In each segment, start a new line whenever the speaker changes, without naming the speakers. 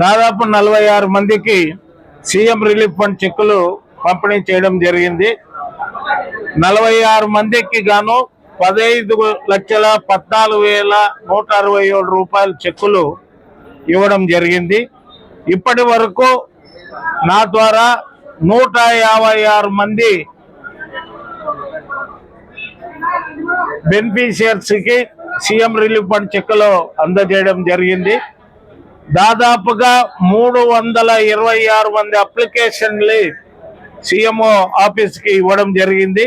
దాదాపు నలభై ఆరు మందికి సీఎం రిలీఫ్ ఫండ్ చెక్కులు పంపిణీ చేయడం జరిగింది. నలభై ఆరు మందికి గాను పదహైదు లక్షల పద్నాలుగు వేల నూట అరవై ఏడు రూపాయల చెక్కులు ఇవ్వడం జరిగింది. ఇప్పటి వరకు నా ద్వారా నూట యాభై ఆరు మంది బెనిఫిషియర్స్కి సీఎం రిలీఫ్ ఫండ్ చెక్కులు అందజేయడం జరిగింది. దాదాపుగా మూడు వందల ఇరవై ఆరు మంది అప్లికేషన్లు సీఎంఓ ఆఫీస్కి ఇవ్వడం జరిగింది.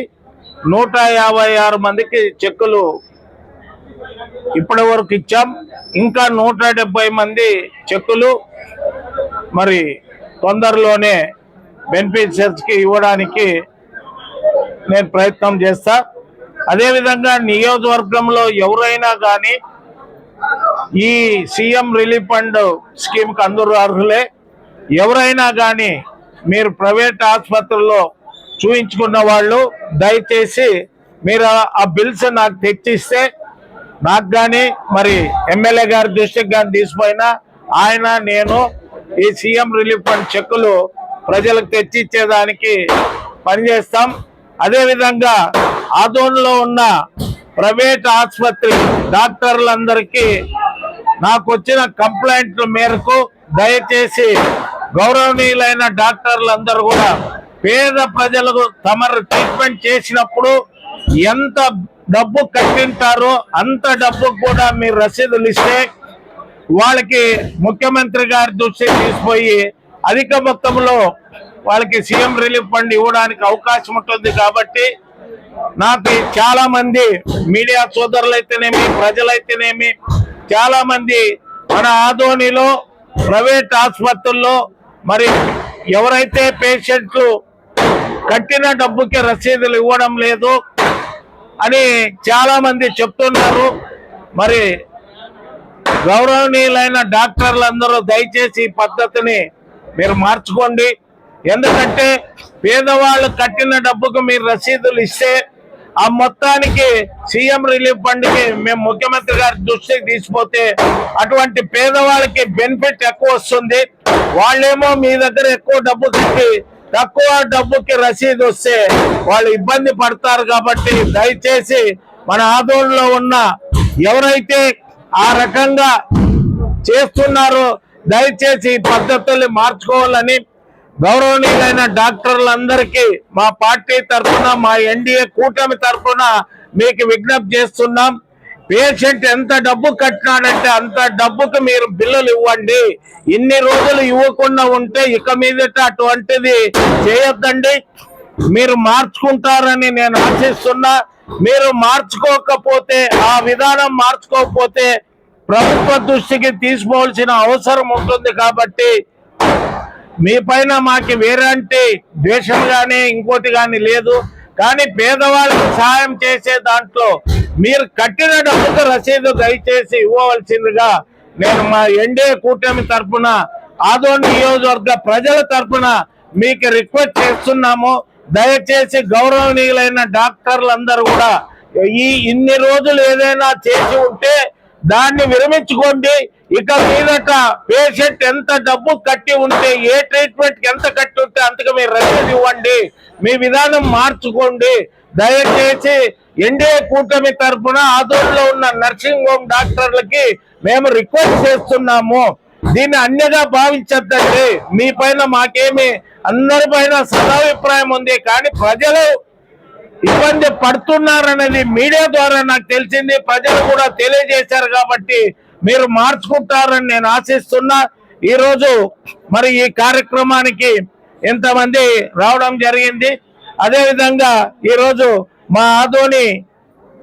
నూట యాభై ఆరు మందికి చెక్కులు ఇప్పటి వరకు ఇచ్చాం. ఇంకా నూట డెబ్బై మంది చెక్కులు మరి తొందరలోనే బెనిఫిషియర్స్కి ఇవ్వడానికి నేను ప్రయత్నం చేస్తా. అదేవిధంగా నియోజకవర్గంలో ఎవరైనా కానీ ఈ సీఎం రిలీఫ్ ఫండ్ స్కీమ్కి అందరూ అర్హులే. ఎవరైనా కానీ మీరు ప్రైవేట్ ఆసుపత్రుల్లో చూయించుకున్న వాళ్ళు దయచేసి మీరు ఆ- ఆ బిల్స్ నాకు తెచ్చిస్తే నాకు కానీ మరి ఎమ్మెల్యే గారి దృష్టికి కానీ తీసిపోయినా ఆయన నేను ఈ సీఎం రిలీఫ్ ఫండ్ చెక్కులు ప్రజలకు తెచ్చిచ్చేదానికి పనిచేస్తాం. అదేవిధంగా ఆదోన్లో ఉన్న ప్రైవేట్ ఆసుపత్రి డాక్టర్లందరికీ నాకు వచ్చిన కంప్లైంట్ల మేరకు దయచేసి గౌరవనీయులైన డాక్టర్లందరూ కూడా పేద ప్రజలకు తమరు ట్రీట్మెంట్ చేసినప్పుడు ఎంత డబ్బు కట్టింటారో అంత డబ్బు కూడా మీరు రసీదులు ఇస్తే వాళ్ళకి ముఖ్యమంత్రి గారి దృష్టికి తీసిపోయి అధిక మొత్తంలో వాళ్ళకి సీఎం రిలీఫ్ ఫండ్ ఇవ్వడానికి అవకాశం ఉంటుంది కాబట్టి నాకు చాలా మంది మీడియా సోదరులైతేనేమి ప్రజలైతేనేమి చాలా మంది మన ఆధోనిలో ప్రైవేట్ ఆసుపత్రుల్లో మరి ఎవరైతే పేషెంట్లు కట్టిన డబ్బుకి రసీదులు ఇవ్వడం లేదు అని చాలా మంది చెప్తున్నారు. మరి గౌరవనీయులైన డాక్టర్లందరూ దయచేసి ఈ పద్ధతిని మీరు మార్చుకోండి. ఎందుకంటే పేదవాళ్ళు కట్టిన డబ్బుకు మీరు రసీదులు ఇస్తే ఆ మొత్తానికి సీఎం రిలీఫ్ ఫండ్కి మేము ముఖ్యమంత్రి గారి దృష్టికి తీసిపోతే అటువంటి పేదవాళ్ళకి బెనిఫిట్ ఎక్కువ వస్తుంది. వాళ్ళేమో మీ దగ్గర ఎక్కువ డబ్బు కట్టి తక్కువ డబ్బుకి రసీదు వస్తే వాళ్ళు ఇబ్బంది పడతారు కాబట్టి దయచేసి మన ఆదోళనలో ఉన్న ఎవరైతే ఆ రకంగా చేస్తున్నారు. దయచేసి ఈ పద్ధతుల్ని మార్చుకోవాలని గౌరవనీయులైన డాక్టర్లందరికీ మా పార్టీ తరఫున మా ఎన్డీఏ కూటమి తరఫున మీకు విజ్ఞప్తి చేస్తున్నాం. పేషెంట్ ఎంత డబ్బు కట్టినాడంటే అంత డబ్బుకు మీరు బిల్లులు ఇవ్వండి. ఇన్ని రోజులు ఇవ్వకుండా ఉంటే ఇక మీదట అటువంటిది చేయొద్దండి. మీరు మార్చుకుంటారని నేను ఆశిస్తున్నా. మీరు మార్చుకోకపోతే ఆ విధానం మార్చుకోకపోతే ప్రభుత్వ దృష్టికి తీసుకోవాల్సిన అవసరం ఉంటుంది కాబట్టి మీ పైన మాకు వేరంటి ద్వేషం గాని ఇంకోటి గాని లేదు. కానీ పేదవాళ్ళకి సహాయం చేసే దాంట్లో మీరు కట్టిన డబ్బుకు రసీదు దయచేసి ఇవ్వవలసిందిగా నేను మా ఎన్డీఏ కూటమి తరఫున ఆదోని నియోజకవర్గ ప్రజల తరఫున మీకు రిక్వెస్ట్ చేస్తున్నాము. దయచేసి గౌరవనీయులైన డాక్టర్లు అందరు కూడా ఈ ఇన్ని రోజులు ఏదైనా చేసి ఉంటే దాన్ని విరమించుకోండి. ఇక మీదట పేషెంట్ ఎంత డబ్బు కట్టి ఉంటే ఏ ట్రీట్మెంట్కి ఎంత కట్టి ఉంటే అంతకు మీరు రసీదు ఇవ్వండి. మీ విధానం మార్చుకోండి. దయచేసి ఎన్డీఏ కూటమి తరఫున ఆదోళనలో ఉన్న నర్సింగ్ హోమ్ డాక్టర్లకి మేము రిక్వెస్ట్ చేస్తున్నాము. దీన్ని అన్యగా భావించద్దండి. మీ పైన మాకేమి అందరి పైన సదాభిప్రాయం ఉంది. కానీ ప్రజలు ఇబ్బంది పడుతున్నారనేది మీడియా ద్వారా నాకు తెలిసింది. ప్రజలు కూడా తెలియజేశారు కాబట్టి మీరు మార్చుకుంటారని నేను ఆశిస్తున్నా. ఈరోజు మరి ఈ కార్యక్రమానికి ఎంతమంది రావడం జరిగింది. అదేవిధంగా ఈరోజు మా ఆదోని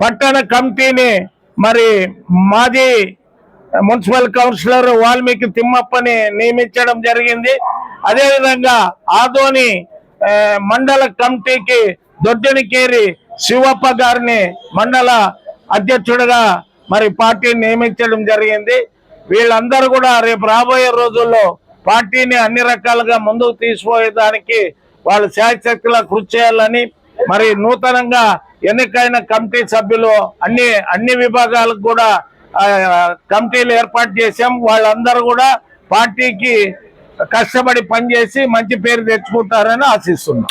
పట్టణ కమిటీని మరి మాజీ మున్సిపల్ కౌన్సిలర్ వాల్మీకి తిమ్మప్పని నియమించడం జరిగింది. అదేవిధంగా ఆదోని మండల కమిటీకి దొడ్డినికేరి శివప్ప గారిని మండల అధ్యక్షుడిగా మరి పార్టీని నియమించడం జరిగింది. వీళ్ళందరూ కూడా రేపు రాబోయే రోజుల్లో పార్టీని అన్ని రకాలుగా ముందుకు తీసుకుపోయేదానికి వాళ్ళు శాయశక్తిలా కృషి చేయాలని మరి నూతనంగా ఎన్నికైన కమిటీ సభ్యులు అన్ని అన్ని విభాగాలకు కూడా కమిటీలు ఏర్పాటు చేశాం. వాళ్ళందరూ కూడా పార్టీకి కష్టపడి పనిచేసి మంచి పేరు తెచ్చుకుంటారని ఆశిస్తున్నాం.